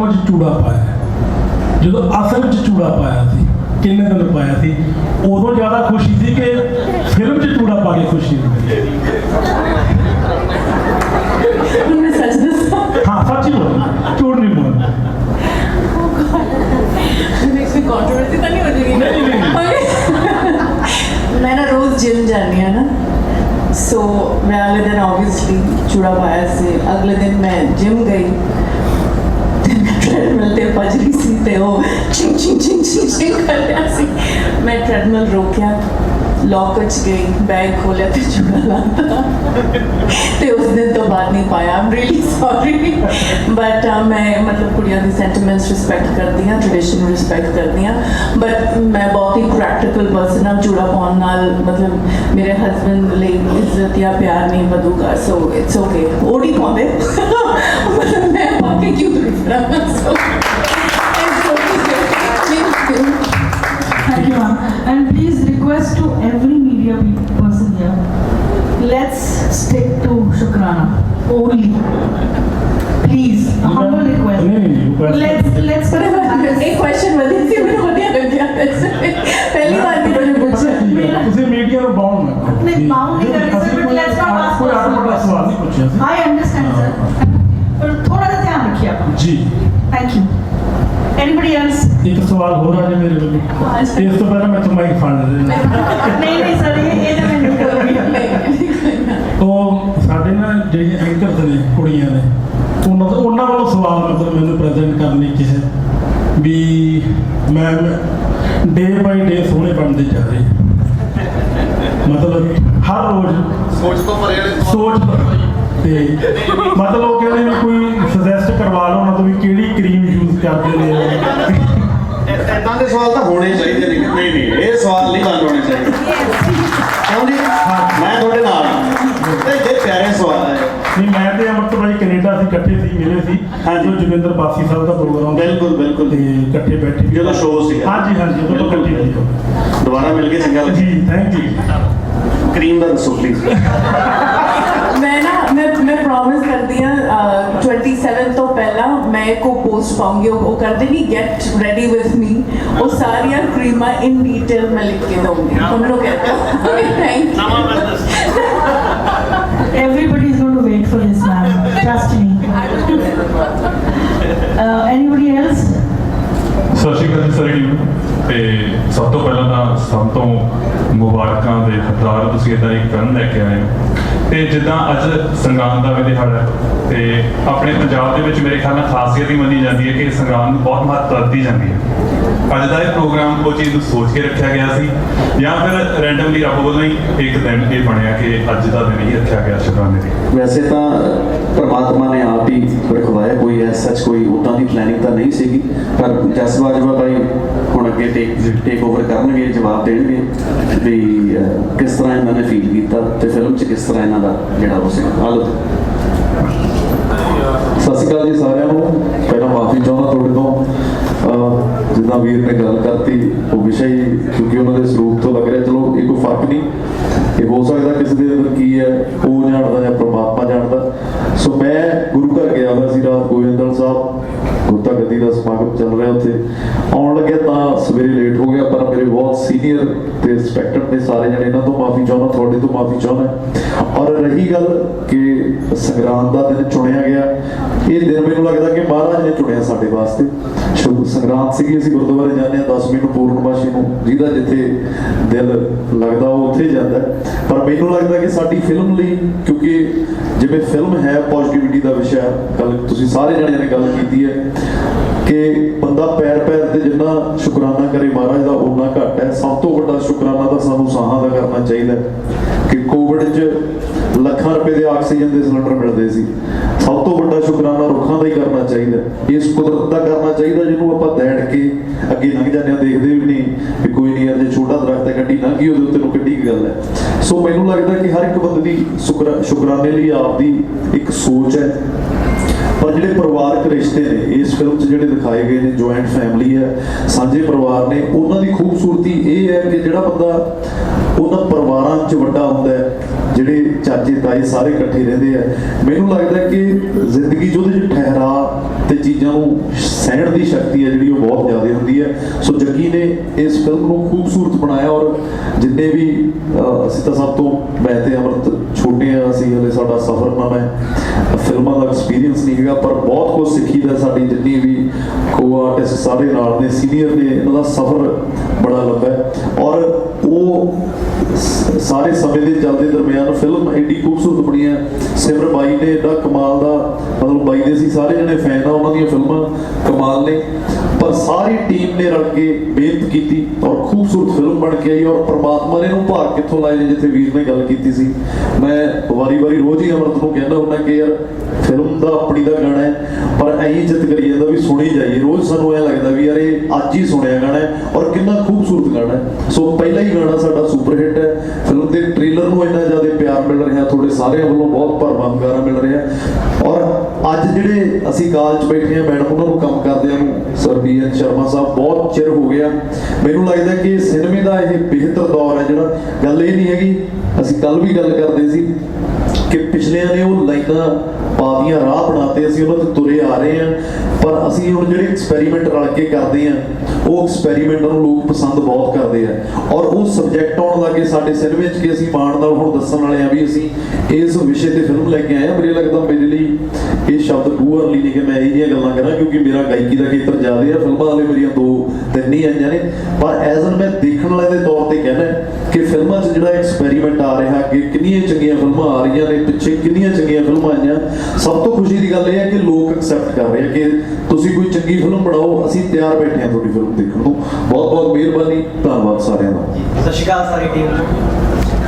ਫਿਲਮਾਂ 'ਚ ਚੂੜਾ ਪਾਇਆ ਜਦੋਂ ਅਸਲ 'ਚ ਚੂੜਾ ਪਾਇਆ ਸੀ ਕਿੰਨੇ ਦਿਨ ਪਾਇਆ ਸੀ ਉਦੋਂ ਜ਼ਿਆਦਾ ਖੁਸ਼ੀ ਸੀ ਕਿ ਫਿਲਮ 'ਚ ਚੂੜਾ ਪਾ ਕੇ ਖੁਸ਼ੀ ਹੁੰਦੀ मैं सच दसा ਹਾਂ ਸੱਚੀ ਬੋਲ ਝੂਠ ਨਹੀਂ ਬੋਲਣਾ इसमें कंट्रोवर्सी तो नहीं हो जाएगी नहीं, नहीं, मैं ना रोज जिम जानी है ना सो मैं अगले दिन ऑब्वियसली चूड़ा पाया से अगले दिन मैं जिम गई ਤੇ ਮੈਂ ਟ੍ਰੈਡਮਿਲ ਤੇ ਭੱਜ ਰਹੀ ਸੀ ਤੇ ਉਹ ਚਿੰਗ ਚਿੰਗ ਚਿੰਗ ਚਿੰਗ ਚਿੰਗ ਕਰ ਰਿਹਾ ਸੀ ਮੈਂ ਟ੍ਰੈਡਮਿਲ ਰੋਕਿਆ ਲੋਕਰ ਚ ਗਈ ਬੈਗ ਖੋਲਿਆ ਤੇ ਚੂੜਾ ਲਾਤਾ ਤੇ ਉਸ ਦਿਨ ਤੋਂ ਬਾਅਦ ਨਹੀਂ ਪਾਇਆ ਆਮ ਰੀਲੀ ਸੌਰੀ ਬਟ ਮੈਂ ਮਤਲਬ ਕੁੜੀਆਂ ਦੀ ਸੈਂਟੀਮੈਂਟਸ ਰਿਸਪੈਕਟ ਕਰਦੀ ਹਾਂ ਟ੍ਰੈਡੀਸ਼ਨ ਨੂੰ ਰਿਸਪੈਕਟ ਕਰਦੀ ਹਾਂ ਬਟ ਮੈਂ ਬਹੁਤ ਹੀ ਪ੍ਰੈਕਟੀਕਲ ਪਰਸਨ ਹਾਂ ਜੂੜਾ ਪਾਉਣ ਨਾਲ ਮਤਲਬ ਮੇਰੇ ਹਸਬੰਡ ਲਈ ਇੱਜ਼ਤ ਜਾਂ ਪਿਆਰ ਨਹੀਂ ਵਧੂਗਾ ਸੋ ਇਟਸ ਓਕੇ ਓੜੀ ਪਾਉਂਦੇ ਮਤਲਬ ਮੈਂ ਪਾ ਕੇ ਕਿਉਂ ਤੁਰਨਾ ਸੋ Thank you, ma'am. And please request to every media pe- person here, let's stick to Shukrana only. Please, a humble request. ਨਹੀਂ ਨਹੀਂ request- Let's let's ਪਰ ਇਹ ਕੁਐਸਚਨ ਵਧੀਆ ਸੀ ਮੈਨੂੰ ਵਧੀਆ ਲੱਗਿਆ ਵੈਸੇ। ਪਹਿਲੀ ਵਾਰ ਵੀ ਮੈਨੂੰ ਪੁੱਛਿਆ ਤੁਸੀਂ ਮੀਡੀਆ ਨੂੰ ਬਾਉਂਡ ਨਾ ਕਰੋ ਨਹੀਂ, bound ਨਹੀਂ ਕਰ ਰਹੇ, sir, but let's not ask ਕੋਈ personal Anybody else? ਇੱਕ ਸਵਾਲ ਹੋਰ ਆ ਜੀ ਮੇਰੇ ਵੱਲੋਂ। ਇਸ ਤੋਂ ਪਹਿਲਾਂ ਮੈਂ ਤੁਹਾਨੂੰ ਮਾਈਕ ਫੜ ਲੈਣਾ ਨਹੀਂ ਨਹੀਂ ਸਰ ਇਹ ਇਹ ਤਾਂ ਮੈਂ ਨਹੀਂ ਕਰੂੰਗੀ ਉਹ ਸਾਡੇ ਨਾਲ ਜਿਹੜੀਆਂ ਐਂਕਰਸ ਨੇ ਕੁੜੀਆਂ ਨੇ ਉਹਨਾਂ ਤੋਂ ਉਹਨਾਂ ਵੱਲੋਂ ਸਵਾਲ ਮਤਲਬ ਮੈਨੂੰ ਪ੍ਰੈਜ਼ੈਂਟ ਕਰਨ ਲਈ ਕਿਹਾ ਵੀ ਮੈਂ ਡੇ ਬਾਈ ਡੇ ਸੋਹਣੇ ਬਣਦੇ ਜਾ ਰਹੇ ਮਤਲਬ ਹਰ ਰੋਜ਼ ਸੋਚ ਤੋਂ ਪਰੇ ਵਾਲੇ ਸੋਚ ਤੇ ਮਤਲਬ ਉਹ ਕਹਿੰਦੇ ਵੀ ਕੋਈ ਸੁਜੈਸਟ ਕਰਵਾ ਲਓ ਉਹਨਾਂ ਤੋਂ ਵੀ ਕਿਹੜੀ ਕਰੀਮ ਕਰਦੇ ਨੇ ਇਦਾਂ ਦੇ ਸਵਾਲ ਤਾਂ ਹੋਣੇ ਚਾਹੀਦੇ ਨੇ ਨਹੀਂ ਨਹੀਂ ਇਹ ਸਵਾਲ ਨਹੀਂ ਬੰਦ ਹੋਣੇ ਚਾਹੀਦੇ ਕਿਉਂ ਜੀ ਮੈਂ ਤੁਹਾਡੇ ਨਾਲ। ਤੇ ਜੇ ਪਿਆਰੇ ਸਵਾਲ ਹੈ ਨਹੀਂ ਮੈਂ ਤੇ ਅਮਰਤ ਭਾਈ ਕੈਨੇਡਾ ਸੀ ਇਕੱਠੇ ਸੀ ਮਿਲੇ ਸੀ ਹਾਂਜੀ। ਜੋ ਜੋਗਿੰਦਰ ਬਾਸੀ ਸਾਹਿਬ ਦਾ ਪ੍ਰੋਗਰਾਮ ਸੀ। ਬਿਲਕੁਲ ਬਿਲਕੁਲ ਤੇ ਇਕੱਠੇ ਬੈਠੇ ਸੀ। ਜਦੋਂ show ਸੀਗਾ। ਹਾਂਜੀ ਹਾਂਜੀ ਉਦੋਂ ਬਿਲਕੁਲ। ਇਕੱਠੇ ਸੀ ਦੁਬਾਰਾ ਮਿਲ ਕੇ ਚੰਗਾ ਲੱਗਿਆ ਜੀ ਥੈਂਕ ਯੂ ਕਰੀਮ ਦਾ ਦੱਸੋ ਪਲੀਜ਼ ਮੈਂ ਨਾ ਮੈਂ ਮੈਂ ਪ੍ਰੋਮਿਸ ਕਰਦੀ ਹਾਂ ਅਹ, 27 ਤੋਂ ਪਹਿਲਾਂ ਮੈਂ ਕੋ ਪੋਸਟ ਪਾਉਂਗੀ ਉਹ ਕਰ ਦੇਣੀ ਗੈਟ ਰੈਡੀ ਵਿਦ ਮੀ ਉਹ ਸਾਰੀਆਂ ਕਰੀਮਾਂ ਇਨ ਡੀਟੇਲ ਮੈਂ ਲਿਖ ਕੇ ਦਊਂਗੀ ਉਹਨਾਂ ਨੂੰ ਕਹਿੰਦਾ thank you everybody is going to wait for this ma'am. Trust me. Uh, anybody else? Shashikaran sir ji ਤੇ ਸਭ ਤੋਂ ਪਹਿਲਾਂ ਤਾਂ ਸਭ ਤੋਂ ਮੁਬਾਰਕਾਂ ਦੇ ਹੱਕਦਾਰ ਤੁਸੀਂ ਇਦਾਂ ਇੱਕ ਫਿਲਮ ਲੈ ਕੇ ਆਏ ਹੋ। ਤੇ ਜਿੱਦਾਂ ਅੱਜ ਸੰਗਰਾਂਦ ਦਾ ਵੀ ਦਿਹਾੜਾ ਤੇ ਆਪਣੇ ਪੰਜਾਬ ਦੇ ਵਿੱਚ ਮੇਰੇ ਖਿਆਲ ਨਾਲ ਖਾਸੀਅਤ ਹੀ ਮੰਨੀ ਜਾਂਦੀ ਹੈ ਕਿ ਸੰਗਰਾਂਦ ਨੂੰ ਬਹੁਤ ਮਹੱਤਵ ਦਿੱਤੀ ਜਾਂਦੀ ਹੈ। ਅੱਜ ਦਾ ਇਹ ਪ੍ਰੋਗਰਾਮ ਉਹ ਚੀਜ਼ ਨੂੰ ਸੋਚ ਕੇ ਰੱਖਿਆ ਗਿਆ ਸੀ, ਜਾਂ ਫਿਰ ਰੈਂਡਮਲੀ ਰੱਬ ਵੱਲੋਂ ਹੀ ਇੱਕ ਦਿਨ ਇਹ ਬਣਿਆ ਕਿ ਅੱਜ ਦਾ ਦਿਨ ਹੀ ਰੱਖਿਆ ਗਿਆ ਸ਼ੁਕਰਾਨੇ ਦੀ ਵੈਸੇ ਤਾਂ ਪ੍ਰਮਾਤਮਾ ਨੇ ਆਪ ਹੀ ਰਖਵਾਇਆ ਕੋਈ ਐਸ ਕੋਈ ਉਦਾਂ ਦੀ ਪਲੈਨਿੰਗ ਤਾਂ ਨਹੀਂ ਸੀਗੀ, ਪਰ ਜਸ ਭਾਈ ਅੱਗੇ ਟੇਕ ਟੇਕ ਓਵਰ ਕਰਨਗੇ, ਜਵਾਬ ਦੇਣਗੇ ਵੀ ਕਿਸ ਤਰ੍ਹਾਂ ਇਹਨਾਂ ਨੇ ਫੀਲ ਕੀਤਾ ਤੇ ਫਿਲਮ 'ਚ ਕਿਸ ਤਰ੍ਹਾਂ ਇਹਨਾਂ ਦਾ ਜਿਹੜਾ ਉਹ ਸੀ ਹਾਲਤ ਸਤਿ ਸ਼੍ਰੀ ਅਕਾਲ ਜੀ ਸਾਰਿਆਂ ਨੂੰ। ਪਹਿਲਾਂ ਮਾਫੀ ਚਾਹੁੰਦਾ ਤੁਹਾਡੇ ਤੋਂ। ਜਿੱਦਾਂ ਵੀਰ ਨੇ ਗੱਲ ਕਰਤੀ, ਉਹ ਵਿਸ਼ਾ ਹੀ, ਕਿਉਂਕਿ ਉਹਨਾਂ ਦੇ ਸਰੂਪ ਤੋਂ ਲੱਗ ਰਿਹਾ, ਚਲੋ, ਇਹ ਕੋਈ ਫ਼ਰਕ ਨਹੀਂ। ਇਹ ਹੋ ਸਕਦਾ ਕਿਸੇ ਦੇ ਅੰਦਰ ਕੀ ਹੈ, ਉਹ ਜਾਣਦਾ ਜਾਂ ਪ੍ਰਮਾਤਮਾ ਜਾਣਦਾ। ਸੋ ਮੈਂ ਗੁਰੂ ਘਰ ਗਿਆ ਹੋਇਆ ਸੀ ਰਾਤ ਗੋਬਿੰਦਲ ਗੁਰਤਾ ਦਾ ਸਮਾਗਮ ਚੱਲ ਰਿਹਾ ਉੱਥੇ। ਆਉਣ ਲੱਗਿਆ ਤਾਂ ਸਵੇਰੇ ਲੇਟ ਹੋ ਗਿਆ, ਪਰ ਮੇਰੇ ਬਹੁਤ ਸੀਨੀਅਰ ਤੇ ਰਿਸਪੈਕਟਡ ਨੇ ਸਾਰੇ ਜਣੇ, ਇਹਨਾਂ ਤੋਂ ਮਾਫੀ ਚਾਹੁੰਦਾ, ਤੁਹਾਡੇ ਤੋਂ ਮਾਫੀ ਚਾਹੁੰਦਾ। ਔਰ ਰਹੀ ਗੱਲ ਕਿ ਸੰਗਰਾਂਦ ਦਾ ਦਿਨ ਚੁਣਿਆ ਗਿਆ। ਇਹ ਦਿਨ ਮੈਨੂੰ ਲੱਗਦਾ ਕਿ ਮਹਾਰਾਜ ਨੇ ਚੁਣਿਆ ਸਾਡੇ ਵਾਸਤੇ। ਸ਼ੁਭ ਸੰਗਰਾਂਦ ਸੀਗੀ, ਅਸੀਂ ਗੁਰਦੁਆਰੇ ਜਾਂਦੇ ਹਾਂ 10ਵੀਂ ਨੂੰ ਪੂਰਨਮਾਸ਼ੀ ਨੂੰ ਜਿਹਦਾ ਜਿੱਥੇ ਦਿਲ ਲੱਗਦਾ ਉਹ ਉੱਥੇ ਜਾਂਦਾ। ਪਰ ਮੈਨੂੰ ਲੱਗਦਾ ਕਿ ਸਾਡੀ ਫਿਲਮ ਲਈ, ਕਿਉਂਕਿ ਜਿਵੇਂ ਫਿਲਮ ਹੈ ਪੋਜ਼ਿਟਿਵਿਟੀ ਦਾ ਵਿਸ਼ਾ ਕੱਲ ਤੁਸੀਂ ਸਾਰੇ ਜਣਿਆਂ ਨੇ ਗੱਲ ਕੀਤੀ ਹੈ ਕਿ ਬੰਦਾ ਪੈਰ ਪੈਰ ਤੇ ਜਿੰਨਾ ਸ਼ੁਕਰਾਨਾ ਕਰੇ ਮਹਾਰਾਜ ਦਾ ਉਨਾ ਘੱਟ ਹੈ। ਸਭ ਤੋਂ ਵੱਡਾ ਸ਼ੁਕਰਾਨਾ ਤਾਂ ਸਾਨੂੰ ਸਾਹਾਂ ਦਾ ਕਰਨਾ ਚਾਹੀਦਾ ਕਿ ਕੋਵਿਡ 'ਚ ਲੱਖਾਂ ਰੁਪਏ ਦੇ ਆਕਸੀਜਨ ਦੇ ਸਿਲੰਡਰ ਮਿਲਦੇ ਸੀ। ਸਭ ਤੋਂ ਵੱਡਾ ਸ਼ੁਕਰਾਨਾ ਰੁੱਖਾਂ ਦਾ ਹੀ ਕਰਨਾ ਚਾਹੀਦਾ ਇਸ ਕੁਦਰਤ ਦਾ ਕਰਨਾ ਚਾਹੀਦਾ, ਜਿਹਨੂੰ ਆਪਾਂ ਦੈੜ ਕੇ ਅੱਗੇ ਲੰਘ ਜਾਂਦੇ ਹਾਂ, ਦੇਖਦੇ ਵੀ ਨਹੀਂ ਵੀ ਕੋਈ ਨਹੀਂ ਯਾਰ ਜੇ ਛੋਟਾ ਦਰਖਤ ਹੈ ਕੱਟੀ ਲੰਘ ਗਈ, ਉਹਦੇ ਉੱਤੇ ਨੂੰ ਕਿੱਡੀ ਗੱਲ ਹੈ। ਸੋ ਮੈਨੂੰ ਲੱਗਦਾ ਕਿ ਹਰ ਇੱਕ ਬੰਦੇ ਦੀ ਸ਼ੁਕਰਾ, ਸ਼ੁਕਰਾਨੇ ਲਈ ਆਪਦੀ ਇੱਕ ਸੋਚ ਹੈ। ਪਰ ਜਿਹੜੇ ਪਰਿਵਾਰਕ ਰਿਸ਼ਤੇ ਨੇ, ਇਸ ਫਿਲਮ 'ਚ ਜਿਹੜੇ ਦਿਖਾਏ ਗਏ ਨੇ ਜੁਆਇੰਟ ਫੈਮਿਲੀ ਹੈ, ਸਾਂਝੇ ਪਰਿਵਾਰ ਨੇ, ਉਹਨਾਂ ਦੀ ਖੂਬਸੂਰਤੀ ਇਹ ਹੈ ਕਿ ਜਿਹੜਾ ਬੰਦਾ ਉਹਨਾਂ ਪਰਿਵਾਰਾਂ 'ਚ ਵੱਡਾ ਹੁੰਦਾ ਹੈ ਜਿਹੜੇ ਚਾਚੇ ਤਾਏ ਸਾਰੇ ਇਕੱਠੇ ਰਹਿੰਦੇ ਆ, ਮੈਨੂੰ ਲੱਗਦਾ ਕਿ ਜ਼ਿੰਦਗੀ 'ਚ ਉਹਦੇ 'ਚ ਠਹਿਰਾ ਤੇ ਚੀਜ਼ਾਂ ਨੂੰ ਸਹਿਣ ਦੀ ਸ਼ਕਤੀ ਹੈ ਜਿਹੜੀ ਉਹ ਬਹੁਤ ਜ਼ਿਆਦਾ ਹੁੰਦੀ ਹੈ ਸੋ ਜੱਗੀ ਨੇ ਇਸ ਫਿਲਮ ਨੂੰ ਖੂਬਸੂਰਤ ਬਣਾਇਆ ਔਰ ਜਿੰਨੇ ਵੀ ਅਸੀਂ ਤਾਂ ਸਭ ਤੋਂ, ਮੈਂ ਤੇ ਅਮਰਤ ਛੋਟੇ ਆ, ਅਸੀਂ ਹਲੇ ਸਾਡਾ ਸਫ਼ਰਨਾਮਾ ਹੈ। ਫਿਲਮਾਂ ਦਾ ਐਕਸਪੀਰੀਅੰਸ ਨਹੀਂ ਹੈਗਾ, ਪਰ ਬਹੁਤ ਕੁਝ ਸਿੱਖੀਦਾ ਸਾਡੀ ਜਿੰਨੀ ਵੀ ਕੋ ਆਰਟਿਸਟ ਸਾਰੇ ਨਾਲ ਨੇ ਸੀਨੀਅਰ ਨੇ ਇਹਨਾਂ ਦਾ ਸਫ਼ਰ ਬੜਾ ਲੰਬਾ ਹੈ। ਔਰ ਉਹ ਸਾਰੇ ਸਮੇਂ ਦੇ ਚੱਲਦੇ ਦਰਮਿਆਨ ਫਿਲਮ ਐਡੀ ਖੂਬਸੂਰਤ ਬਣੀ ਹੈ। ਸਿਮਰ ਬਾਈ ਨੇ ਏਡਾ ਕਮਾਲ ਦਾ, ਮਤਲਬ ਬਾਈ ਦੇ ਸੀ, ਸਾਰੇ ਜਣੇ ਫੈਨ ਆ, ਉਹਨਾਂ ਦੀਆਂ ਫਿਲਮਾਂ ਕਮਾਲ ਨੇ। ਪਰ ਸਾਰੀ ਟੀਮ ਨੇ ਰਲ ਕੇ ਮਿਹਨਤ ਕੀਤੀ ਔਰ ਖੂਬਸੂਰਤ ਫਿਲਮ ਬਣ ਕੇ ਆਈ ਔਰ ਪ੍ਰਮਾਤਮਾ ਨੇ ਇਹਨੂੰ ਭਾਗ ਕਿੱਥੋਂ ਲਾਏ ਜਿੱਥੇ ਵੀਰ ਨੇ ਗੱਲ ਕੀਤੀ ਸੀ। ਮੈਂ ਵਾਰੀ-ਵਾਰੀ ਰੋਜ਼ ਹੀ ਅਮਰਤ ਨੂੰ ਕਹਿੰਦਾ ਹੁੰਦਾ ਕਿ ਯਾਰ, ਫਿਲਮ ਦਾ ਆਪਣੀ ਦਾ ਗਾਣਾ ਹੈ, ਪਰ ਐਂ ਚਿੱਤ ਕਰੀ ਜਾਂਦਾ ਵੀ ਸੁਣੀ ਜਾਈਏ। ਰੋਜ਼ ਸਾਨੂੰ ਐ ਲੱਗਦਾ ਵੀ ਯਾਰ, ਇਹ ਅੱਜ ਹੀ ਸੁਣਿਆ ਗਾਣਾ ਹੈ ਔਰ ਕਿੰਨਾ ਖੂਬਸੂਰਤ ਗਾਣਾ ਹੈ। ਸੋ ਪਹਿਲਾ ਹੀ ਗਾਣਾ ਸਾਡਾ ਸੁਪਰ ਹਿੱਟ ਹੈ। ਫਿਲਮ ਦੇ ਟ੍ਰੇਲਰ ਨੂੰ ਇੰਨਾ ਜ਼ਿਆਦਾ ਪਿਆਰ ਮਿਲ ਰਿਹਾ ਤੁਹਾਡੇ ਸਾਰਿਆਂ ਵੱਲੋਂ ਬਹੁਤ ਭਰਵਾਂ ਹੁੰਗਾਰਾ ਮਿਲ ਰਿਹਾ ਔਰ ਅੱਜ ਜਿਹੜੇ ਅਸੀਂ ਕਾਲਜ ਬੈਠੇ ਆ ਮੈਡਮ ਉਹਨਾਂ ਨੂੰ ਕੰਮ ਕਰਦਿਆਂ ਨੂੰ ਸਰ ਬੀ ਸ਼ਰਮਾ ਸਾਹਿਬ ਬਹੁਤ ਚਿਰ ਹੋ ਗਿਆ ਮੈਨੂੰ ਲੱਗਦਾ ਕਿ ਸਿਨੇਮੇ ਦਾ ਇਹ ਬਿਹਤਰ ਦੌਰ ਹੈ ਜਿਹੜਾ ਗੱਲ ਇਹ ਨਹੀਂ ਹੈਗੀ ਅਸੀਂ ਕੱਲ ਵੀ ਗੱਲ ਕਰਦੇ ਸੀ ਕਿ ਪਿਛਲਿਆਂ ਨੇ ਉਹ ਲਾਈਨਾਂ ਪਾਦੀਆਂ ਰਾਹ ਬਣਾਤੇ ਅਸੀਂ ਉਹਨਾਂ ਤੇ ਤੁਰੇ ਆ ਰਹੇ ਹਾਂ ਪਰ ਅਸੀਂ ਹੁਣ ਜਿਹੜੇ ਐਕਸਪੈਰੀਮੈਂਟ ਰਲ ਕੇ ਕਰਦੇ ਹਾਂ, ਉਹ ਐਕਸਪੈਰੀਮੈਂਟ ਨੂੰ ਲੋਕ ਪਸੰਦ ਬਹੁਤ ਕਰਦੇ ਆ। ਔਰ ਉਹ ਸਬਜੈਕਟ ਆਉਣ ਲੱਗੇ ਸਾਡੇ ਸਿਨੇਮੇ 'ਚ ਕਿ ਅਸੀਂ ਮਾਣ ਨਾਲ ਹੁਣ ਦੱਸਣ ਵਾਲੇ ਆ ਵੀ ਅਸੀਂ ਇਸ ਵਿਸ਼ੇ ਤੇ ਫਿਲਮ ਲੈ ਕੇ ਆਏ ਆ ਮੇਰੇ ਲੱਗਦਾ ਮੇਰੇ ਲਈ ਇਹ ਸ਼ਬਦ ਟੂ ਅਰਲੀ ਨਹੀਂ ਕਿ ਮੈਂ ਇਹ ਜਿਹੀਆਂ ਗੱਲਾਂ ਕਰਾਂ, ਕਿਉਂਕਿ ਮੇਰਾ ਗਾਇਕੀ ਦਾ ਖੇਤਰ ਜ਼ਿਆਦਾ ਹੈ, ਫਿਲਮਾਂ ਵਾਲੇ ਮੇਰੀਆਂ ਦੋ ਤਿੰਨ ਹੀ ਆਈਆਂ ਨੇ। ਪਰ ਐਜ਼ ਅਨ ਮੈਂ ਦੇਖਣ ਵਾਲੇ ਦੇ ਤੌਰ ਤੇ ਕਹਿਣਾ ਕਿ ਫਿਲਮਾਂ 'ਚ ਜਿਹੜਾ ਐਕਸਪੈਰੀਮੈਂਟ ਆ ਰਿਹਾ, ਅੱਗੇ ਕਿੰਨੀਆਂ ਚੰਗੀਆਂ ਫਿਲਮਾਂ ਆ ਰਹੀਆਂ ਨੇ, ਪਿੱਛੇ ਕਿੰਨੀਆਂ ਚੰਗੀਆਂ ਫਿਲਮਾਂ ਆਈਆਂ, ਸਭ ਤੋਂ ਖੁਸ਼ੀ ਦੀ ਗੱਲ ਇਹ ਹੈ ਕਿ ਲੋਕ ਐਕਸੈਪਟ ਕਰ ਰਹੇ ਆ ਕਿ ਤੁਸੀਂ ਕੋਈ ਚੰਗੀ ਫਿਲਮ ਬਣਾਓ, ਅਸੀਂ ਤਿਆਰ ਬੈਠੇ ਹਾਂ ਤੁਹਾਡੀ ਫਿਲਮ ਦੇਖਣ ਨੂੰ। ਬਹੁਤ ਬਹੁਤ ਮਿਹਰਬਾਨੀ, ਧੰਨਵਾਦ ਸਾਰਿਆਂ ਦਾ। ਸਤਿ ਸ਼੍ਰੀ ਅਕਾਲ ਸਾਰੀ ਟੀਮ ਨੂੰ।